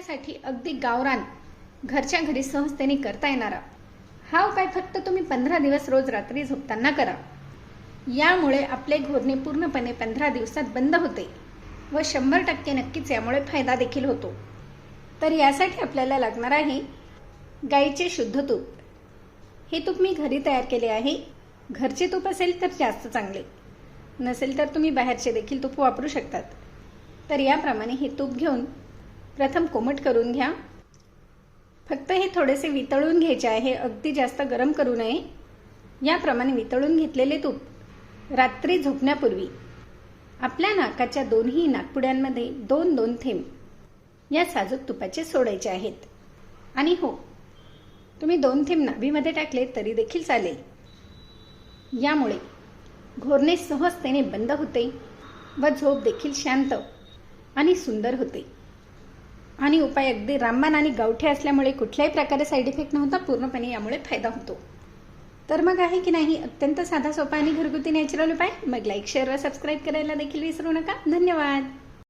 करण्यासाठी अगदी गावरान घरच्या घरी सहजतेने करता येणारा. हा उपाय फक्त तुम्ही पंधरा दिवस रोज रात्री झोपताना करा. यामुळे आपले घोरणे पूर्णपणे पंधरा दिवसात बंद होते व शंभर टक्के नक्कीच यामुळे फायदा देखील होतो. तर यासाठी आपल्याला लागणार आहे गाईचे शुद्ध तूप. हे तूप मी घरी तयार केले आहे. घरचे तूप असेल तर जास्त चांगले. नसेल तर तुम्ही बाहेरचे देखील तूप वापरू शकतात. तर याप्रमाणे हे तूप घेऊन प्रथम कोमट करून घ्या. फक्त हे थोडेसे वितळून घ्यायचे आहे. अगदी जास्त गरम करू नये. याप्रमाणे वितळून घेतलेले तूप रात्री झोपण्यापूर्वी आपल्या नाकाच्या दोन्ही नाकपुड्यांमध्ये दोन दोन थेंब या साजूक तुपाचे सोडायचे आहेत. आणि हो तुम्ही दोन थेंब नाभीमध्ये टाकले तरी देखील चालेल. यामुळे घोरणे सहजतेने बंद होते व झोप देखील शांत आणि सुंदर होते. आणि उपाय अगदी रामबाण आणि गावठे असल्यामुळे कुठल्याही प्रकारे साईड इफेक्ट नव्हता पूर्णपणे यामुळे फायदा होतो. तर मग आहे की नाही अत्यंत साधा सोपा आणि घरगुती नॅचरल उपाय? मग लाईक शेअर व सबस्क्राईब करायला देखील विसरू नका. धन्यवाद.